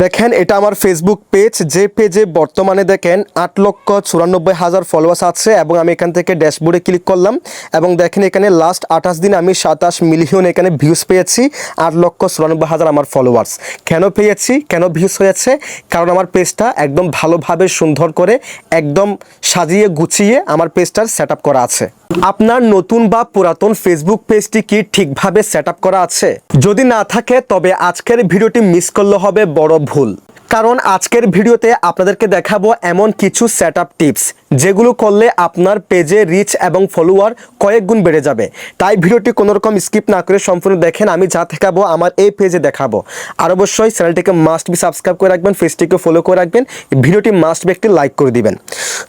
দেখেন, এটা আমার ফেসবুক পেজ যে পেজে বর্তমানে দেখেন আট লক্ষ চুরানব্বই হাজার ফলোয়ার্স আছে এবং আমি এখান থেকে ড্যাশবোর্ডে ক্লিক করলাম এবং দেখেন, এখানে লাস্ট আঠাশ দিন আমি সাতাশ মিলিয়ন এখানে ভিউজ পেয়েছি, আট লক্ষ চুরানব্বই হাজার আমার ফলোয়ার্স কেন পেয়েছি? কেন ভিউজ হয়েছে? কারণ আমার পেজটা একদম ভালোভাবে সুন্দর করে একদম সাজিয়ে গুছিয়ে আমার পেজটার সেট করা আছে। আপনার নতুন বা পুরাতন ফেসবুক পেজটি কি ঠিকভাবে সেট করা আছে? যদি না থাকে, তবে আজকের ভিডিওটি মিস করলে হবে বড় ভুল। কারণ আজকের ভিডিওতে আপনাদেরকে দেখাবো এমন কিছু সেট টিপস যেগুলো করলে আপনার পেজে রিচ এবং ফলোয়ার কয়েক গুণ বেড়ে যাবে। তাই ভিডিওটি কোনো রকম স্কিপ না করে সম্পূর্ণ দেখেন, আমি যা দেখাবো আমার এই পেজে দেখাবো। আর অবশ্যই চ্যানেলটিকে মাস্ট বি সাবস্ক্রাইব করে রাখবেন পেজটিকে ফলো করে রাখবেন, ভিডিওটি মাস্ট বি একটি লাইক করে দিবেন।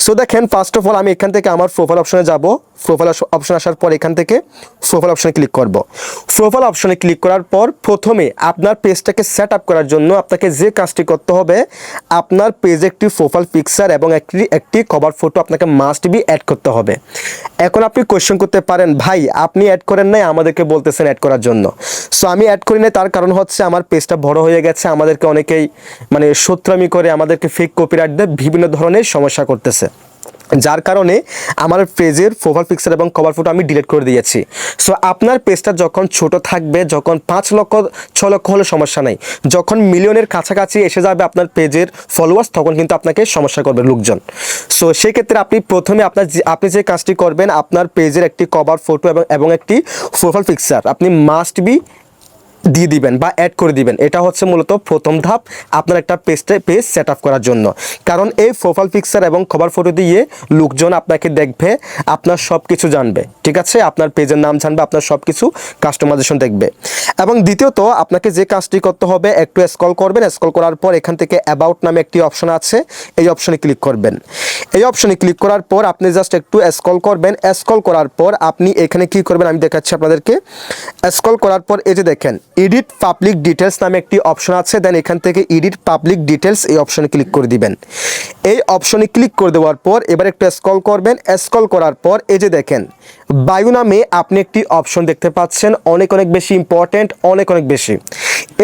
সো দেখেন ফার্স্ট অফ অল আমি এখান থেকে আমার প্রোফাইল অপশনে যাব। প্রোফাইল অপশন আসার পর এখান থেকে প্রোফাইল অপশনে ক্লিক করব। প্রোফাইল অপশনে ক্লিক করার পর প্রথমে আপনার পেজটাকে সেট আপ করার জন্য আপনাকে যে কাজটি করতে হবে আপনার পেজে একটি প্রোফাইল পিকচার এবং একটি একটি কভার ফটো আপনাকে মাস্ট বি অ্যাড করতে হবে। এখন আপনি কোয়েশ্চেন করতে পারেন, ভাই, আপনি অ্যাড করেন নাই, আমাদেরকে বলতেছেন অ্যাড করার জন্য। সো আমি অ্যাড করি নাই, তার কারণ হচ্ছে আমার পেজটা বড় হয়ে গেছে, আমাদেরকে অনেকেই মানে সত্রামি করে, আমাদেরকে ফেক কপিরাইট দিয়ে বিভিন্ন ধরনের সমস্যা করতেছে। যার কারণে আমার পেজের প্রোফাইল পিকচার এবং কভার ফটো আমি ডিলিট করে দিয়েছি। সো আপনার পেজটা যখন ছোট থাকবে, যখন পাঁচ লক্ষ, ছ লক্ষ হলে সমস্যা নাই। যখন মিলিয়নের কাছাকাছি এসে যাবে আপনার পেজের ফলোয়ার্স তখন কিন্তু আপনাকে সমস্যা করবে লোকজন। সো সেক্ষেত্রে আপনি প্রথমে আপনার আপনি যে কাজটি করবেন, আপনার পেজের একটি কভার ফটো এবং একটি প্রোফাইল পিকচার আপনি মাস্ট বি দিয়ে দিবেন বা অ্যাড করে দিবেন। এটা হচ্ছে মূলত প্রথম ধাপ আপনার একটা পেজটা পেজ সেট আপ করার জন্য। কারণ এই প্রোফাইল পিকচার এবং কভার ফটো দিয়ে লোকজন আপনাকে দেখবে, আপনার সব কিছু জানবে, ঠিক আছে? আপনার পেজের নাম জানবে, আপনার সব কিছু কাস্টমাইজেশন দেখবে। এবং দ্বিতীয়ত, আপনাকে যে কাজটি করতে হবে, একটু স্ক্রল করবেন স্ক্রল করার পর এখান থেকে অ্যাবাউট নামে একটি অপশন আছে, এই অপশনে ক্লিক করবেন। এই অপশনে ক্লিক করার পর আপনি জাস্ট একটু স্ক্রল করবেন স্ক্রল করার পর আপনি এখানে কি করবেন আমি দেখাচ্ছি আপনাদেরকে। স্ক্রল করার পর এই যে দেখেন এডিট পাবলিক ডিটেলস নামে একটি অপশন আছে। দেন এখান থেকে এডিট পাবলিক ডিটেলস এই অপশনে ক্লিক করে দিবেন। এই অপশনে ক্লিক করে দেওয়ার পর এবার একটু স্কল করবেন। স্কল করার পর এই যে দেখেন বায়ু নামে আপনি একটি অপশন দেখতে পাচ্ছেন। অনেক অনেক বেশি ইম্পর্ট্যান্ট অনেক অনেক বেশি।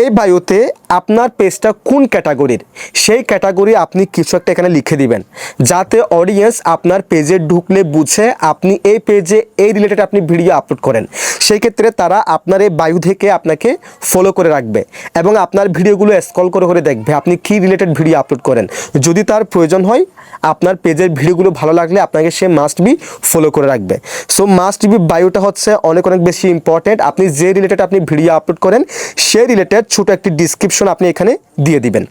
এই বায়ুতে আপনার পেজটা কোন ক্যাটাগরির সেই ক্যাটাগরি আপনি কিছু একটা এখানে লিখে দিবেন। যাতে অডিয়েন্স আপনার পেজে ঢুকলে বুঝে আপনি এই পেজে এই রিলেটেড আপনি ভিডিও আপলোড করেন। সেই ক্ষেত্রে তারা আপনার এই বায়ু থেকে আপনাকে ফলো করে রাখবে এবং আপনার ভিডিওগুলো স্কল করে করে দেখবে আপনি কি রিলেটেড ভিডিও আপলোড করেন। যদি তার প্রয়োজন হয়, আপনার পেজের ভিডিওগুলো ভালো লাগলে আপনাকে সে মাস্ট বি ফলো করে রাখবে। সো মাস্ট বি বায়োটা হচ্ছে অনেক অনেক বেশি ইম্পর্টেন্ট আপনি যে রিলেটেড আপনি ভিডিও আপলোড করেন, সেই রিলেটেড ছোট একটি ডিসক্রিপশন আপনি এখানে দিয়ে দিবেন।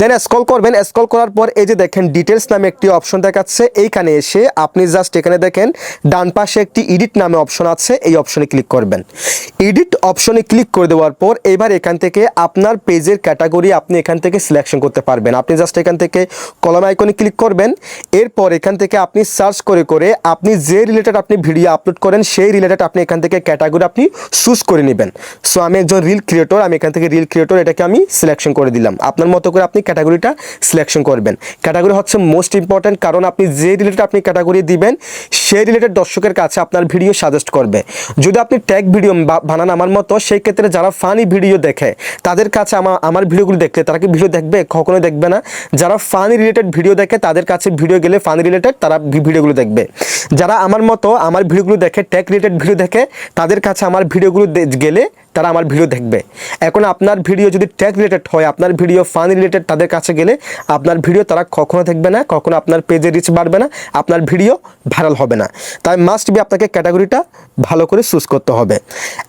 দেন স্ক্রল করবেন স্ক্রল করার পর এই যে দেখেন ডিটেলস নামে একটি অপশন দেখাচ্ছে। এইখানে এসে আপনি জাস্ট এখানে দেখেন, ডান পাশে একটি এডিট নামে অপশন আছে, এই অপশনে ক্লিক করবেন। এডিট অপশনে ক্লিক করে দেওয়ার পর এবার এখান থেকে আপনার পেজের ক্যাটাগরি আপনি এখান থেকে সিলেকশন করতে পারবেন। আপনি জাস্ট এখান থেকে কলম আইকনে ক্লিক করবেন, এরপর এখান থেকে আপনি সার্চ করে করে আপনি যে রিলেটেড আপনি ভিডিও আপলোড করেন, সেই রিলেটেড আপনি এখান থেকে ক্যাটাগরি আপনি চুজ করে নেবেন। সো আমি একজন রিল ক্রিয়েটর আমি এখান থেকে রিল ক্রিয়েটর এটাকে আমি সিলেকশন করে দিলাম। আপনার মতো করে আপনি ক্যাটাগরিটা সিলেকশন করবেন। ক্যাটাগরি হচ্ছে মোস্ট ইম্পর্ট্যান্ট কারণ আপনি যে রিলেটেড আপনি ক্যাটাগরি দিবেন, সেই রিলেটেড দর্শকের কাছে আপনার ভিডিও সাজেস্ট করবে। যদি আপনি ট্যাগ ভিডিও বানান আমার মতো, সেই ক্ষেত্রে যারা ফানি ভিডিও দেখে, তাদের কাছে আমার আমার ভিডিওগুলো দেখলে তারা কি ভিডিও দেখবে? কখনোই দেখবে না। যারা ফানি রিলেটেড ভিডিও দেখে, তাদের কাছে ভিডিও গেলে ফানি রিলেটেড তারা ভিডিওগুলো দেখবে। যারা আমার মতো, আমার ভিডিওগুলো দেখে ট্যাগ রিলেটেড ভিডিও দেখে, তাদের কাছে আমার ভিডিওগুলো গেলে তারা আমার ভিডিও দেখবে। এখন আপনার ভিডিও যদি ট্যাগ রিলেটেড হয়, আপনার ভিডিও ফান রিলেটেড তাদের কাছে গেলে আপনার ভিডিও তারা কখনো দেখবে না, কখনো আপনার পেজে রিচ বাড়বে না, আপনার ভিডিও ভাইরাল হবে না। তাই মাস্ট বি আপনাকে ক্যাটাগরিটা ভালো করে চুজ করতে হবে।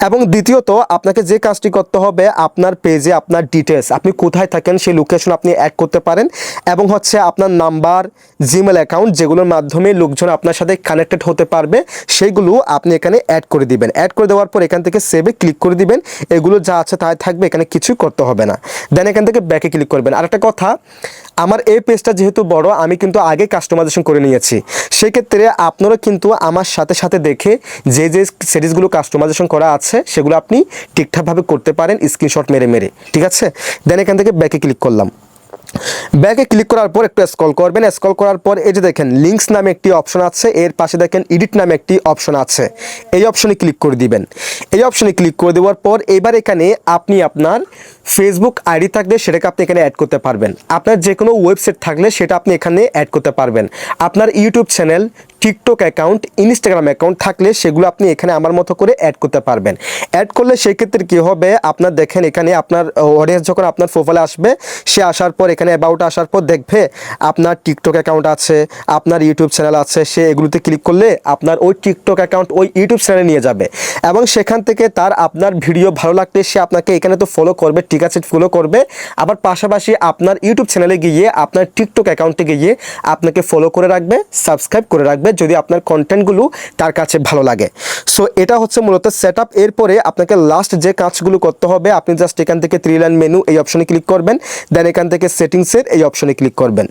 এবং দ্বিতীয়ত, আপনাকে যে কাজটি করতে হবে, আপনার পেজে আপনার ডিটেলস আপনি কোথায় থাকেন, সেই লোকেশন আপনি অ্যাড করতে পারেন। এবং হচ্ছে আপনার নাম্বার জিমেল অ্যাকাউন্ট যেগুলোর মাধ্যমে লোকজন আপনার সাথে কানেক্টেড হতে পারবে সেগুলো আপনি এখানে অ্যাড করে দিবেন। অ্যাড করে দেওয়ার পর এখান থেকে সেভে ক্লিক করে দিবেন। এগুলো যা আছে তাই থাকবে, এখানে কিছুই করতে হবে না। দেন এখান থেকে ব্যাকে ক্লিক করবেন। আর একটা কথা, আমার এই পেজটা যেহেতু বড়, আমি কিন্তু আগে কাস্টমাইজেশন করে নিয়েছি। সেক্ষেত্রে আপনারা কিন্তু আমার সাথে সাথে দেখে যে যে সিরিজগুলো কাস্টমাইজেশন করা আছে, সেগুলো আপনি ঠিকঠাকভাবে করতে পারেন স্ক্রিনশট মেরে মেরে। ঠিক আছে? দেন এখান থেকে ব্যাকে ক্লিক করলাম। ব্যাকে ক্লিক করার পর একটু স্ক্রল করবেন। স্ক্রল করার পর এই যে দেখেন লিঙ্কস নামে একটি অপশন আছে। এর পাশে দেখেন এডিট নামে একটি অপশন আছে। এই অপশনে ক্লিক করে দিবেন। এই অপশনে ক্লিক করে দেওয়ার পর এবার এখানে আপনি আপনার ফেসবুক আইডি থাকলে সেটাকে আপনি এখানে অ্যাড করতে পারবেন। আপনার যে কোনো ওয়েবসাইট থাকলে সেটা আপনি এখানে অ্যাড করতে পারবেন। আপনার YouTube channel TikTok account Instagram account থাকলে সেগুলো আপনি এখানে আমার মতো করে অ্যাড করতে পারবেন। অ্যাড করলে সেই ক্ষেত্রে কী হবে? আপনার দেখেন এখানে আপনার অডিয়েন্স যখন আপনার প্রোফাইলে আসবে, সে আসার পর এখানে অ্যাবাউট আসার পর দেখবে আপনার টিকটক অ্যাকাউন্ট আছে, আপনার ইউটিউব চ্যানেল আছে, সে এগুলোতে ক্লিক করলে আপনার ওই টিকটক অ্যাকাউন্ট ওই ইউটিউব চ্যানেলে নিয়ে যাবে। এবং সেখান থেকে তার আপনার ভিডিও ভালো লাগলে সে আপনাকে এখানে তো ফলো করবে ঠিক আছে ফলো করবে। আবার পাশাপাশি আপনার ইউটিউব চ্যানেলে গিয়ে, আপনার টিকটক অ্যাকাউন্টে গিয়ে আপনাকে ফলো করে রাখবে সাবস্ক্রাইব করে রাখবে, যদি আপনার কন্টেন্টগুলো তার কাছে ভালো লাগে। সো এটা হচ্ছে মূলত সেট আপ এরপরে আপনাকে লাস্ট যে কাজগুলো করতে হবে, আপনি জাস্ট এখান থেকে থ্রি লাইন মেনু এই অপশনে ক্লিক করবেন দেন এখান থেকে সেটিংসের এই অপশনে ক্লিক করবেন।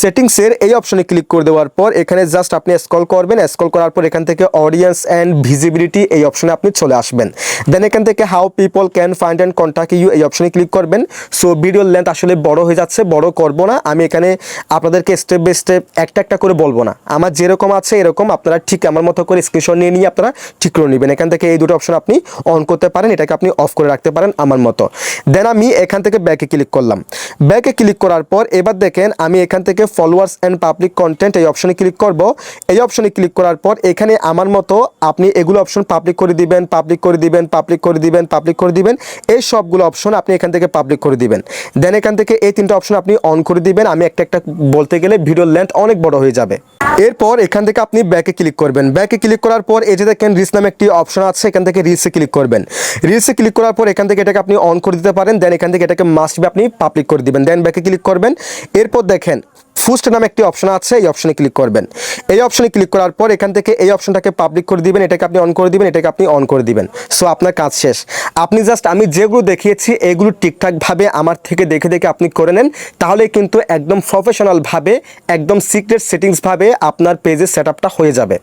সেটিংসের এই অপশনে ক্লিক করে দেওয়ার পর এখানে জাস্ট আপনি স্ক্রল করবেন। স্ক্রল করার পর এখান থেকে অডিয়েন্স অ্যান্ড ভিজিবিলিটি এই অপশনে আপনি চলে আসবেন। দেন এখান থেকে how people can find and contact you এই অপশনে ক্লিক করবেন। সো ভিডিওর লেন্থ আসলে বড় হয়ে যাচ্ছে, বড় করব না। আমি এখানে আপনাদেরকে স্টেপ বাই স্টেপ একটা একটা করে বলব না। আমার যেরকম আছে এরকম আপনারা ঠিক আমার মতো করে স্ক্রিনশট নিয়ে নিয়ে আপনারা ঠিক করে নেবেন। এখান থেকে এই দুটো অপশন আপনি অন করতে পারেন, এটাকে আপনি অফ করে রাখতে পারেন আমার মতো। দেন আমি এখান থেকে ব্যাকে ক্লিক করলাম। ব্যাকে ক্লিক করার পর এবার দেখেন আমি এখান থেকে ফলোয়ার্স অ্যান্ড পাবলিক কন্টেন্ট এই অপশনে ক্লিক করব। এই অপশনে ক্লিক করার পর এখানে আমার মতো আপনি এগুলো অপশন পাবলিক করে দিবেন পাবলিক করে দিবেন পাবলিক করে দিবেন পাবলিক করে দিবেন। এই সবগুলো অপশন আপনি এখান থেকে পাবলিক করে দিবেন। দেন এখান থেকে এই তিনটা অপশন আপনি অন করে দিবেন। আমি একটা একটা বলতে গেলে ভিডিওর লেন্থ অনেক বড় হয়ে যাবে। এরপর এখান থেকে আপনি ব্যাকে ক্লিক করবেন। ব্যাকে ক্লিক করার পর এই যে দেখেন রিস নামে একটি অপশন আছে, এখান থেকে রিলসে ক্লিক করবেন। রিলসে ক্লিক করার পর এখান থেকে এটাকে আপনি অন করে দিতে পারেন। দেন এখান থেকে এটাকে মাস্ট আপনি পাবলিক করে দিবেন। দেন ব্যাকে ক্লিক করবেন। এরপর দেখেন ফুস্ট নামে একটি অপশন আছে, এই অপশনে ক্লিক করবেন। এই অপশনে ক্লিক করার পর এখান থেকে এই অপশনটাকে পাবলিক করে দিবেন, এটাকে আপনি অন করে দিবেন, এটাকে আপনি অন করে দিবেন। সো আপনার কাজ শেষ। আপনি জাস্ট আমি যেগুলো দেখিয়েছি, এগুলো ঠিকঠাকভাবে আমার থেকে দেখে দেখে আপনি করে নেন, তাহলে কিন্তু একদম প্রফেশনালভাবে একদম সিক্রেট সেটিংসভাবে আপনার পেজের সেট হয়ে যাবে।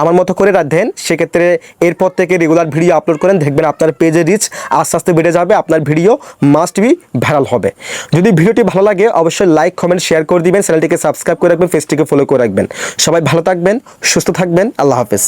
আমার মতো করে রাখেন, সেক্ষেত্রে এরপর থেকে রেগুলার ভিডিও আপলোড করেন, দেখবেন আপনার পেজে রিচ আস্তে আস্তে বেড়ে যাবে, আপনার ভিডিও মাস্ট বি ভাইরাল হবে। যদি ভিডিওটি ভালো লাগে, অবশ্যই লাইক কমেন্ট শেয়ার করে দিবেন চ্যানেলটিকে সাবস্ক্রাইব করে রাখবেন ফেসটিকে ফলো করে রাখবেন। সবাই ভালো থাকবেন, সুস্থ থাকবেন, আল্লাহ হাফেজ।